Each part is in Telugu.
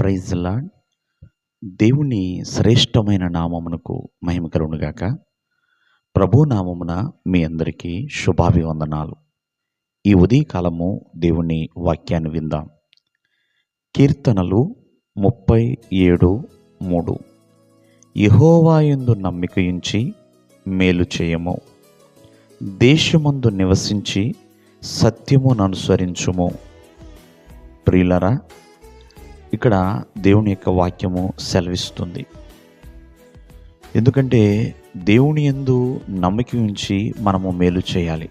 ప్రైజ్ లాడ్ దేవుని శ్రేష్టమైన నామమునకు మహిమ కలుగునుగాక ప్రభు నామమున మీ అందరికీ శుభాభివందనాలు. ఈ ఉదయకాలము దేవుని వాక్యాన్ని విందాం. కీర్తనలు ముప్పై ఏడు మూడు. యహోవాయందు నమ్మిక ఉంచి మేలు చేయము. దేశమందు నివసించి సత్యమును అనుసరించుము. ప్రియులరా ఇక్కడ దేవుని యొక్క వాక్యము సెలవిస్తుంది. ఎందుకంటే దేవుని యందు నమ్మిక ఉంచి మనము మేలు చేయాలి.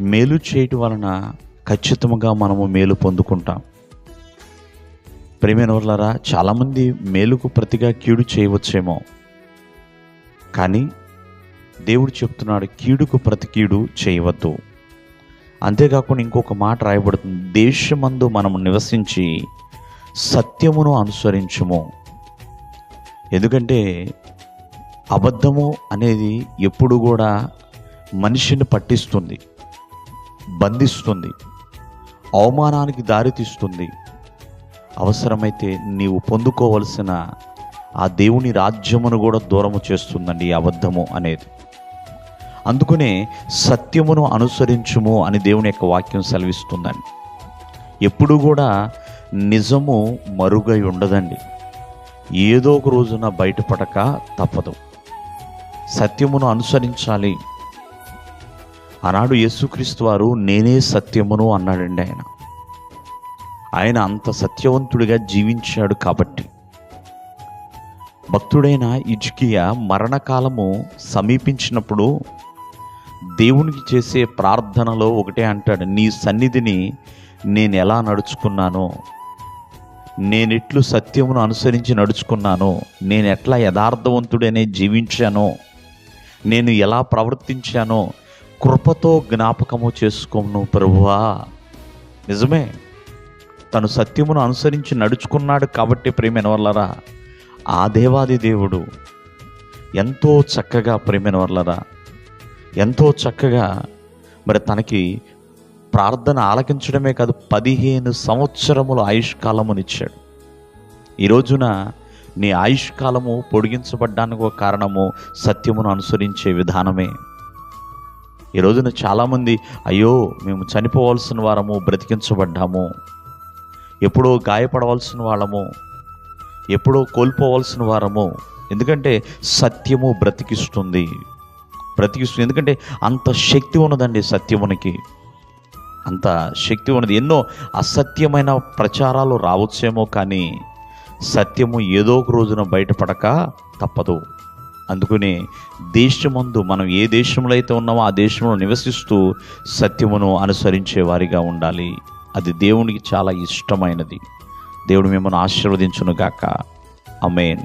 మేలు చేయటం వలన ఖచ్చితంగా మనము మేలు పొందుకుంటాం. ప్రేమైన చాలామంది మేలుకు ప్రతిగా కీడు చేయవచ్చేమో. కానీ దేవుడు చెప్తున్నాడు కీడుకు ప్రతి కీడు చేయవద్దు. అంతేకాకుండా ఇంకొక మాట రాయబడుతుంది. దేశమందు మనము నివసించి సత్యమును అనుసరించుము. ఎందుకంటే అబద్ధము అనేది ఎప్పుడు కూడా మనిషిని పట్టిస్తుంది బంధిస్తుంది అవమానానికి దారితీస్తుంది. అవసరమైతే నీవు పొందుకోవలసిన ఆ దేవుని రాజ్యమును కూడా దూరము చేస్తుందండి ఈ అబద్ధము అనేది. అందుకనే సత్యమును అనుసరించుము అని దేవుని యొక్క వాక్యం సెలవిస్తుందని ఎప్పుడు కూడా నిజము మరుగై ఉండదండి. ఏదో ఒక రోజున బయటపడక తప్పదు. సత్యమును అనుసరించాలి. ఆనాడు యేసుక్రీస్తు వారు నేనే సత్యమును అన్నాడండి ఆయన. ఆయన అంత సత్యవంతుడిగా జీవించాడు కాబట్టి. భక్తుడైన ఇజ్కియా మరణకాలము సమీపించినప్పుడు దేవునికి చేసే ప్రార్థనలో ఒకటే అంటాడు నీ సన్నిధిని నేను ఎలా నడుచుకున్నానో నేనెట్లు సత్యమును అనుసరించి నడుచుకున్నాను నేను ఎట్లా యథార్థవంతుడనే జీవించానో నేను ఎలా ప్రవర్తించానో కృపతో జ్ఞాపకము చేసుకోను ప్రభువా. నిజమే తను సత్యమును అనుసరించి నడుచుకున్నాడు కాబట్టి ప్రేమైన వల్లరా ఆ దేవాది దేవుడు ఎంతో చక్కగా ప్రేమైన వల్లరా ఎంతో చక్కగా మరి తనకి ప్రార్థన ఆలకించడమే కాదు పదిహేను సంవత్సరముల ఆయుష్కాలమునిచ్చాడు. ఈ రోజున నీ ఆయుష్కాలము పొడిగించబడ్డానికి ఒక కారణము సత్యమును అనుసరించే విధానమే. ఈ రోజున చాలామంది అయ్యో మేము చనిపోవాల్సిన వారము బ్రతికించబడ్డాము. ఎప్పుడో గాయపడవలసిన వాళ్ళము ఎప్పుడో కోల్పోవలసిన వారము. ఎందుకంటే సత్యము బ్రతికిస్తుంది. బ్రతికిస్తుంది ఎందుకంటే అంత శక్తి ఉన్నదండి సత్యమునికి. అంత శక్తి ఉన్నది. ఎన్నో అసత్యమైన ప్రచారాలు రావచ్చేమో కానీ సత్యము ఏదో ఒక రోజున బయటపడక తప్పదు. అందుకనే దేశమందు మనం ఏ దేశంలో అయితే ఉన్నామో ఆ దేశంలో నివసిస్తూ సత్యమును అనుసరించే వారిగా ఉండాలి. అది దేవునికి చాలా ఇష్టమైనది. దేవుడు మిమ్మల్ని ఆశీర్వదించునుగాక. అమేన్